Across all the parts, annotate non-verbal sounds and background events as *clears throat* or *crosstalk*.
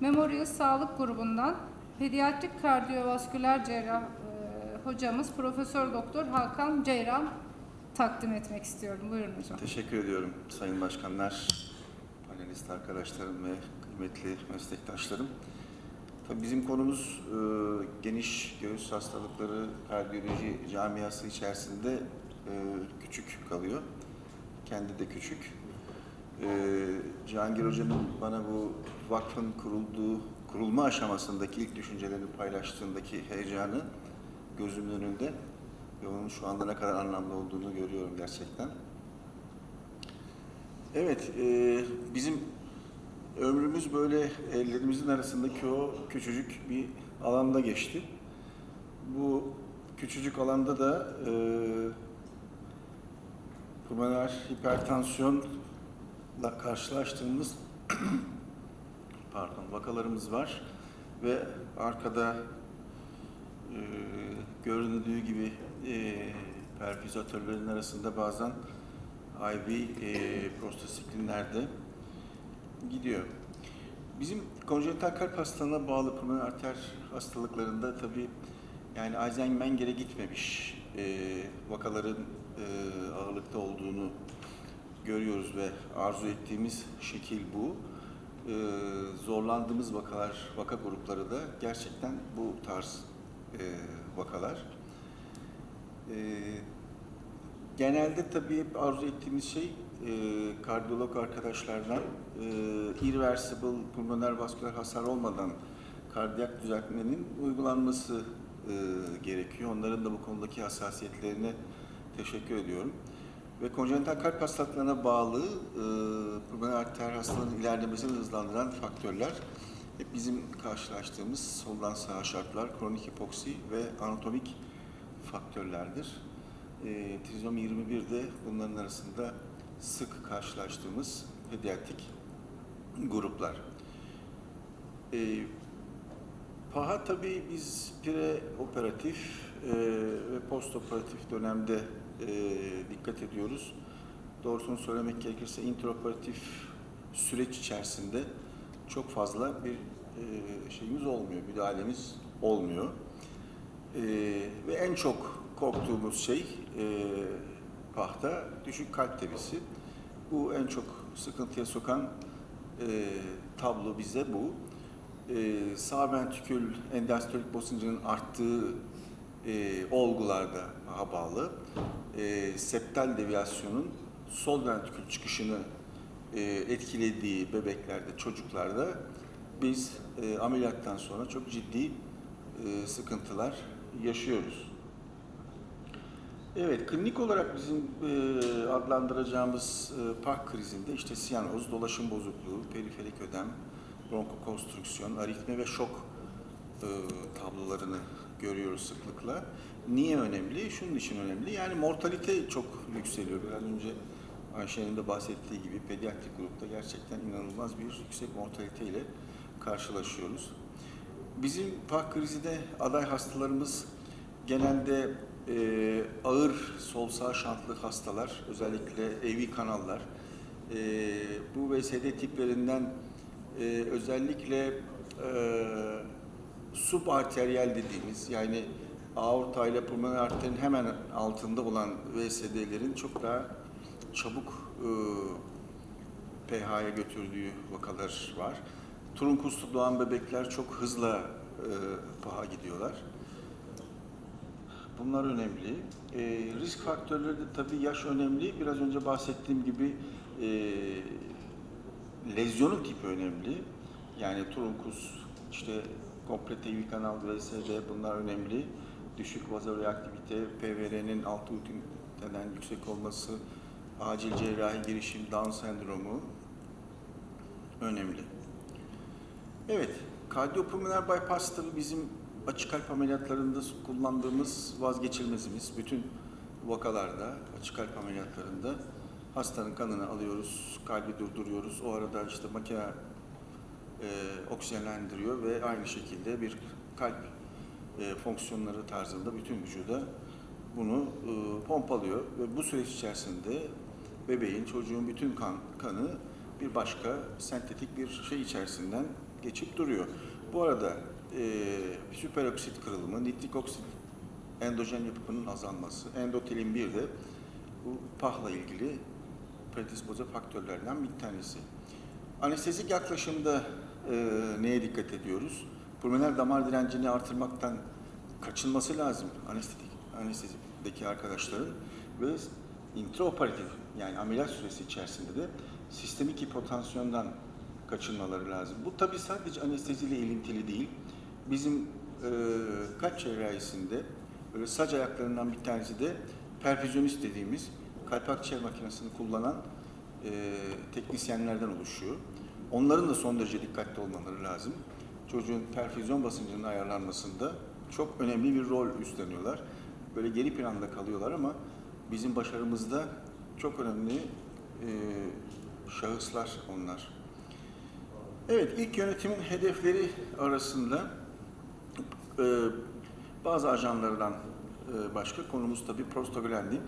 Memorial Sağlık Grubu'ndan pediatrik kardiyovasküler cerrah e, hocamız Profesör Doktor Hakan Ceyran takdim etmek istiyorum. Buyurun hocam. Teşekkür ediyorum Sayın Başkanlar, panelist arkadaşlarım ve kıymetli meslektaşlarım. Tabii bizim konumuz e, geniş göğüs hastalıkları kardiyoloji camiası içerisinde e, küçük kalıyor. Kendi de küçük. E, Cihangir Hoca'nın bana bu vakfın kurulduğu, kurulma aşamasındaki ilk düşüncelerini paylaştığındaki heyecanı gözümün önünde ve onun şu anda ne kadar anlamlı olduğunu görüyorum gerçekten. Evet, e, bizim ömrümüz böyle ellerimizin arasındaki o küçücük bir alanda geçti. Bu küçücük alanda da e, pulmoner hipertansiyonla karşılaştığımız *clears throat* pardon vakalarımız var ve arkada e, göründüğü gibi e, perfüzatörlerin arasında bazen IV e, prostasiklinlerde gidiyor. Bizim konjenital kalp hastalığına bağlı pulmoner arter hastalıklarında tabii yani Alzheimer'e gitmemiş e, vakaların e, ağırlıkta olduğunu görüyoruz ve arzu ettiğimiz şekil bu. E, zorlandığımız vakalar, vaka grupları da gerçekten bu tarz e, vakalar. E, genelde tabii hep arzu ettiğimiz şey e, kardiyolog arkadaşlardan e, irreversible pulmoner vasküler hasar olmadan kardiyak düzeltmenin uygulanması e, gerekiyor. Onların da bu konudaki hassasiyetlerine teşekkür ediyorum. Ve konjenital kalp hastalıklarına bağlı e, pulmoner arter hastalığının ilerlemesini hızlandıran faktörler hep bizim karşılaştığımız soldan sağa şartlar, kronik hipoksi ve anatomik faktörlerdir. E, trizom 21 de bunların arasında sık karşılaştığımız pediatrik gruplar. E, PAH'a tabii biz preoperatif e, ve postoperatif dönemde e, dikkat ediyoruz. Doğrusunu söylemek gerekirse intraoperatif süreç içerisinde çok fazla bir e, şeyimiz olmuyor, müdahalemiz olmuyor. E, ve en çok korktuğumuz şey e, pahta düşük kalp tepisi. Bu en çok sıkıntıya sokan e, tablo bize bu. E, sağ ventrikül endostolik basıncının arttığı e, olgularda bağlı. E, septal deviyasyonun sol ventrikül çıkışını e, etkilediği bebeklerde, çocuklarda biz e, ameliyattan sonra çok ciddi e, sıkıntılar yaşıyoruz. Evet, klinik olarak bizim e, adlandıracağımız e, PAH krizinde işte siyanoz, dolaşım bozukluğu, periferik ödem, bronkokonstrüksiyon, aritmi ve şok e, tablolarını görüyoruz sıklıkla. Niye önemli? Şunun için önemli. Yani mortalite çok yükseliyor. Biraz önce Ayşe'nin de bahsettiği gibi pediatrik grupta gerçekten inanılmaz bir yüksek mortalite ile karşılaşıyoruz. Bizim PAH krizide aday hastalarımız genelde e, ağır sol sağ şantlı hastalar, özellikle AV kanallar. E, bu VSD tiplerinden e, özellikle e, subarteriyel dediğimiz yani aorta ile pulmoner arterin hemen altında olan VSD'lerin çok daha çabuk e, pH'ya götürdüğü vakalar var. Trunkuslu doğan bebekler çok hızla e, paha gidiyorlar. Bunlar önemli. E, risk faktörleri de tabii yaş önemli. Biraz önce bahsettiğim gibi e, lezyonun tipi önemli. Yani trunkus, işte komple TV kanal, VSD bunlar önemli. Düşük vazoreaktivite, PVR'nin alt üniteden yüksek olması, acil cerrahi girişim, Down sendromu önemli. Evet, kardiyopulmoner bypass tabii bizim açık kalp ameliyatlarında kullandığımız vazgeçilmezimiz. Bütün vakalarda, açık kalp ameliyatlarında hastanın kanını alıyoruz, kalbi durduruyoruz. O arada işte makine e, oksijenlendiriyor ve aynı şekilde bir kalp e, fonksiyonları tarzında bütün vücuda bunu e, pompalıyor ve bu süreç içerisinde bebeğin, çocuğun bütün kan, kanı bir başka sentetik bir şey içerisinden geçip duruyor. Bu arada e, süperoksit kırılımı, nitrik oksit endojen yapının azalması, endotelin 1 de bu pahla ilgili predispoze faktörlerden bir tanesi. Anestezik yaklaşımda e, neye dikkat ediyoruz? Pulmoner damar direncini artırmaktan kaçınması lazım anestezik, anestezideki arkadaşların ve intraoperatif yani ameliyat süresi içerisinde de sistemik hipotansiyondan kaçınmaları lazım. Bu tabi sadece anesteziyle ilintili değil. Bizim e, kalp cerrahisinde böyle sac ayaklarından bir tanesi de perfüzyonist dediğimiz kalp akciğer makinesini kullanan e, teknisyenlerden oluşuyor. Onların da son derece dikkatli olmaları lazım. Çocuğun perfüzyon basıncının ayarlanmasında çok önemli bir rol üstleniyorlar. Böyle geri planda kalıyorlar ama bizim başarımızda çok önemli e, şahıslar onlar. Evet, ilk yönetimin hedefleri arasında e, bazı ajanlardan e, başka konumuz tabii prostaglandin.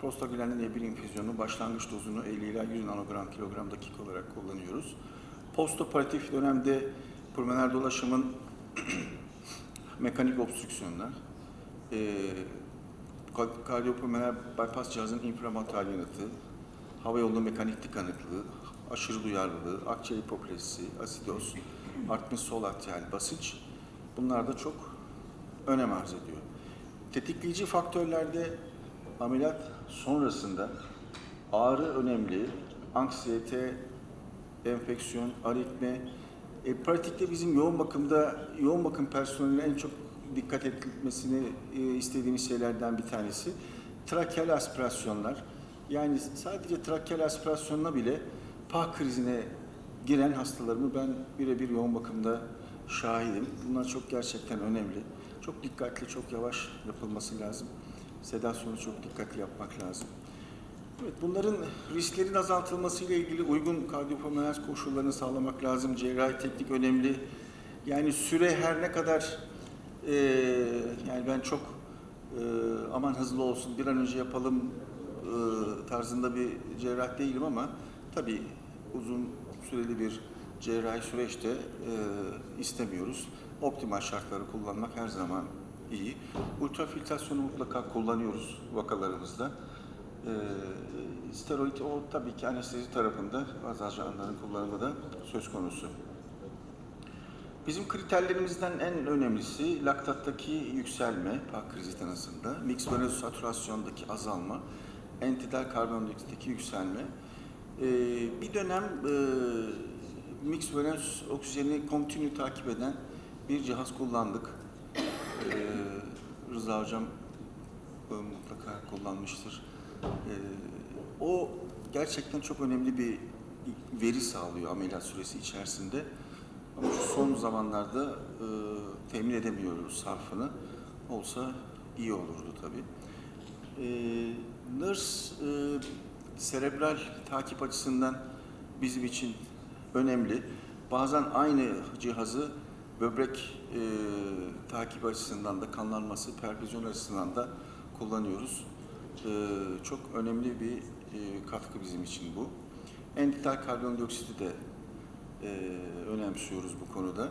Prostaglandin bir infüzyonu başlangıç dozunu 50 ila 100 nanogram kilogram dakika olarak kullanıyoruz. Postoperatif dönemde pulmoner dolaşımın *clears throat* mekanik obstrüksiyonlar, e, ka- kardiyopulmoner bypass cihazının inflamatuar yanıtı, hava yolu mekanik tıkanıklığı, aşırı duyarlılığı, akciğer hipoplasisi, asidoz, artmış sol atrial basınç bunlar da çok önem arz ediyor. Tetikleyici faktörlerde ameliyat sonrasında ağrı önemli, anksiyete, enfeksiyon, aritme. E, pratikte bizim yoğun bakımda, yoğun bakım personeline en çok dikkat edilmesini e, istediğimiz şeylerden bir tanesi trakeal aspirasyonlar. Yani sadece trakeal aspirasyonla bile pah krizine giren hastalarımı ben birebir yoğun bakımda şahidim. Bunlar çok gerçekten önemli. Çok dikkatli, çok yavaş yapılması lazım. Sedasyonu çok dikkatli yapmak lazım. Evet, bunların risklerin azaltılması ile ilgili uygun kardiyopulmoner koşullarını sağlamak lazım. Cerrahi teknik önemli. Yani süre her ne kadar e, yani ben çok e, aman hızlı olsun bir an önce yapalım e, tarzında bir cerrah değilim ama tabii uzun süreli bir cerrahi süreçte e, istemiyoruz. Optimal şartları kullanmak her zaman iyi. Ultrafiltrasyonu mutlaka kullanıyoruz vakalarımızda. E, steroid o tabii ki anestezi tarafında bazı ajanların kullanımı da söz konusu. Bizim kriterlerimizden en önemlisi laktattaki yükselme, PAK krizi tanısında, mix venöz azalma, entidal karbondioksitteki yükselme. Ee, bir dönem e, mix venöz oksijeni kontinu takip eden bir cihaz kullandık. Ee, Rıza Hocam e, mutlaka kullanmıştır. Ee, o gerçekten çok önemli bir veri sağlıyor ameliyat süresi içerisinde. Ama şu son zamanlarda e, temin edemiyoruz sarfını. Olsa iyi olurdu tabii. E, NIRS e, serebral takip açısından bizim için önemli. Bazen aynı cihazı böbrek e, takip açısından da kanlanması, perfüzyon açısından da kullanıyoruz. E, çok önemli bir e, katkı bizim için bu. Endital karbondioksiti de e, önemsiyoruz bu konuda.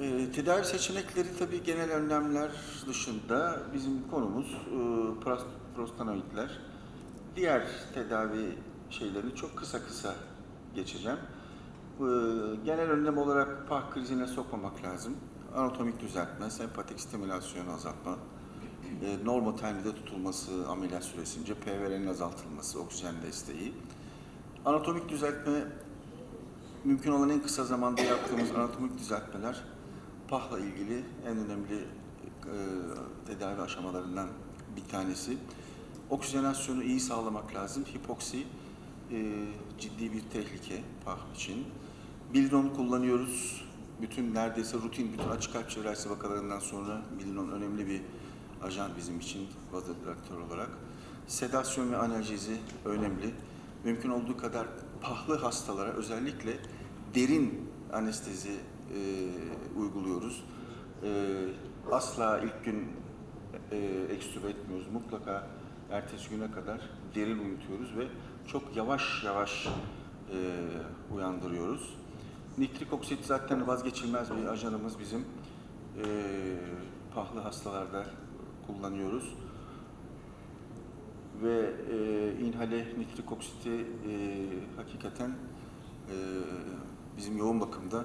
E, tedavi seçenekleri tabii genel önlemler dışında bizim konumuz prostanoidler. Diğer tedavi şeylerini çok kısa kısa geçeceğim. Genel önlem olarak pah krizine sokmamak lazım. Anatomik düzeltme, sempatik stimülasyon azaltma, e, normotermide tutulması ameliyat süresince, PVR'nin azaltılması, oksijen desteği. Anatomik düzeltme mümkün olan en kısa zamanda yaptığımız anatomik düzeltmeler pahla ilgili en önemli e, tedavi aşamalarından bir tanesi. Oksijenasyonu iyi sağlamak lazım. Hipoksi e, ciddi bir tehlike pah için. Bildon kullanıyoruz. Bütün neredeyse rutin bütün açık kalp cerrahisi vakalarından sonra bildon önemli bir ajan bizim için vazodilaktör olarak. Sedasyon ve analjezi önemli. Mümkün olduğu kadar pahlı hastalara özellikle derin anestezi e, uyguluyoruz. E, asla ilk gün e, ekstübe etmiyoruz. Mutlaka ertesi güne kadar derin uyutuyoruz ve çok yavaş yavaş e, uyandırıyoruz. Nitrik oksit zaten vazgeçilmez bir ajanımız bizim. Ee, pahlı hastalarda kullanıyoruz. Ve e, inhale nitrik oksiti e, hakikaten e, bizim yoğun bakımda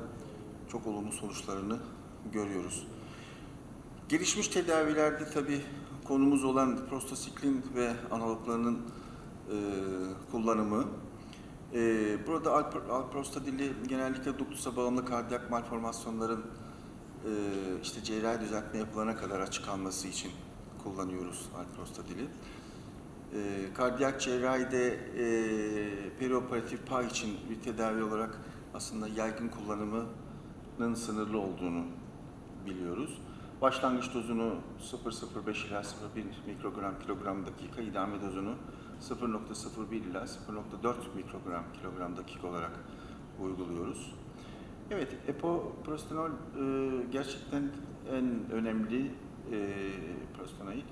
çok olumlu sonuçlarını görüyoruz. Gelişmiş tedavilerde tabii konumuz olan prostasiklin ve analoglarının e, kullanımı. E, burada alp- alprostadili genellikle duktusa bağımlı kardiyak malformasyonların e, işte cerrahi düzeltme yapılana kadar açık kalması için kullanıyoruz alprostadili. E, kardiyak cerrahide e, perioperatif pay için bir tedavi olarak aslında yaygın kullanımının sınırlı olduğunu biliyoruz. Başlangıç dozunu 0.05 ila 0.1 mikrogram kilogram dakika, idame dozunu 0.01 ila 0.4 mikrogram kilogram dakika olarak uyguluyoruz. Evet, epoprostenol e, gerçekten en önemli e, prostanoid.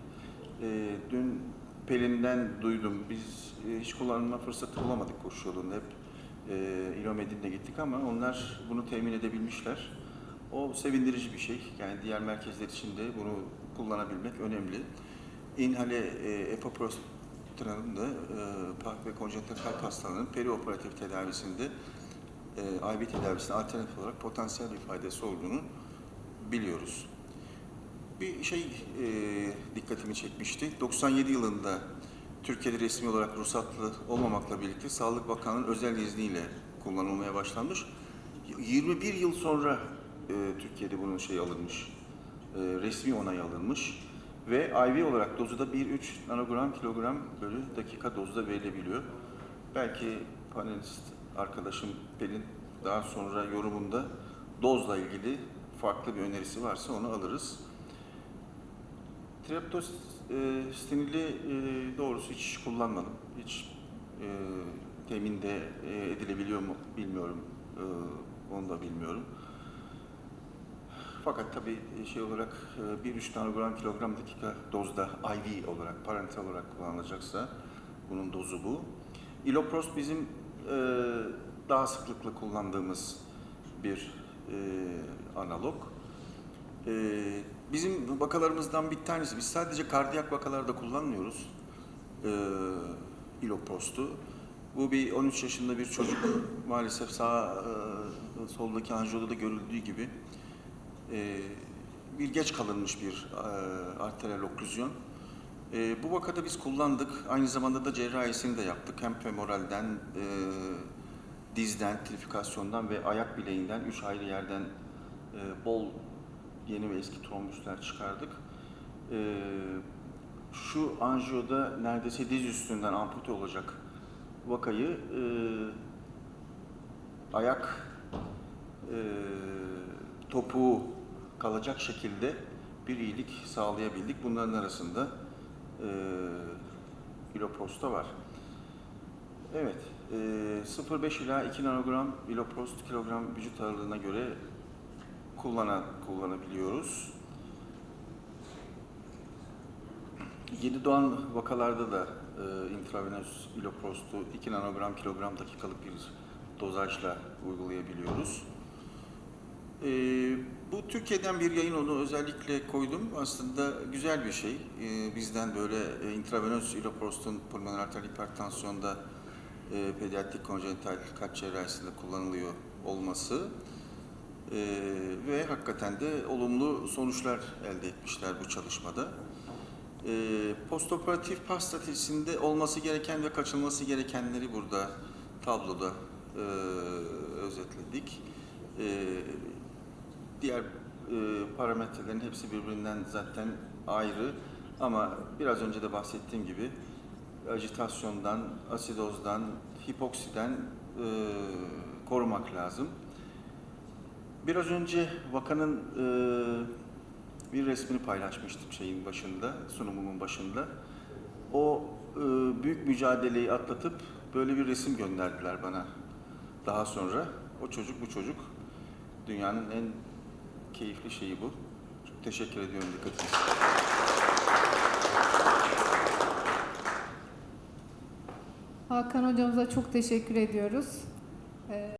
E, dün Pelin'den duydum. Biz e, hiç kullanma fırsatı bulamadık koşu yolunda. Hep e, İlomedin'de gittik ama onlar bunu temin edebilmişler. O sevindirici bir şey. Yani diğer merkezler için de bunu kullanabilmek önemli. İnhale e, epoprostenolün de e, PAH ve konjenital kalp hastalığının perioperatif tedavisinde e, IV tedavisine alternatif olarak potansiyel bir faydası olduğunu biliyoruz. Bir şey e, dikkatimi çekmişti. 97 yılında Türkiye'de resmi olarak ruhsatlı olmamakla birlikte Sağlık Bakanlığı'nın özel izniyle kullanılmaya başlanmış. 21 yıl sonra e, Türkiye'de bunun şey alınmış, e, resmi onay alınmış ve IV olarak dozu da 1-3 nanogram kilogram bölü dakika dozda verilebiliyor. Belki panelist arkadaşım Pelin daha sonra yorumunda dozla ilgili farklı bir önerisi varsa onu alırız. Triptostenili e, doğrusu hiç kullanmadım. Hiç e, teminde e, edilebiliyor mu bilmiyorum. E, onu da bilmiyorum. Fakat tabii şey olarak e, 1-3 nanogram kilogram dakika dozda IV olarak, parenteral olarak kullanılacaksa bunun dozu bu. Iloprost bizim e, daha sıklıkla kullandığımız bir e, analog. E, bizim vakalarımızdan bir tanesi, biz sadece kardiyak vakalarda kullanmıyoruz e, Iloprost'u. Bu bir 13 yaşında bir çocuk *clears throat* maalesef sağ e, soldaki anjiyoda da görüldüğü gibi e, bir geç kalınmış bir e, arteriyel oklüzyon. E, bu vakada biz kullandık. Aynı zamanda da cerrahisini de yaptık. Hem femoralden, e, dizden, trifikasyondan ve ayak bileğinden, üç ayrı yerden e, bol yeni ve eski trombüsler çıkardık. E, şu anjiyoda neredeyse diz üstünden ampute olacak vakayı e, ayak e, topuğu kalacak şekilde bir iyilik sağlayabildik. Bunların arasında e, Iloprosta var. Evet, e, 0,5 ila 2 nanogram Iloprost kilogram vücut ağırlığına göre kullanan, kullanabiliyoruz. Yeni doğan vakalarda da e, intravenöz Iloprost'u 2 nanogram kilogram dakikalık bir dozajla uygulayabiliyoruz. E, bu Türkiye'den bir yayın onu özellikle koydum. Aslında güzel bir şey. E, bizden böyle e, intravenöz Iloprost'un pulmoner arteriyel hipertansiyonda e, pediatrik konjenital kalp cerrahisinde kullanılıyor olması. E, ve hakikaten de olumlu sonuçlar elde etmişler bu çalışmada. E, postoperatif PAH stratejisinde olması gereken ve kaçınılması gerekenleri burada tabloda e, özetledik. E, diğer e, parametrelerin hepsi birbirinden zaten ayrı ama biraz önce de bahsettiğim gibi ajitasyondan, asidozdan, hipoksiden e, korumak lazım. Biraz önce vakanın e, bir resmini paylaşmıştım şeyin başında, sunumumun başında. O e, büyük mücadeleyi atlatıp böyle bir resim gönderdiler bana daha sonra. O çocuk bu çocuk. Dünyanın en keyifli şeyi bu. Çok teşekkür ediyorum dikkatiniz için. Hakan hocamıza çok teşekkür ediyoruz. Ee,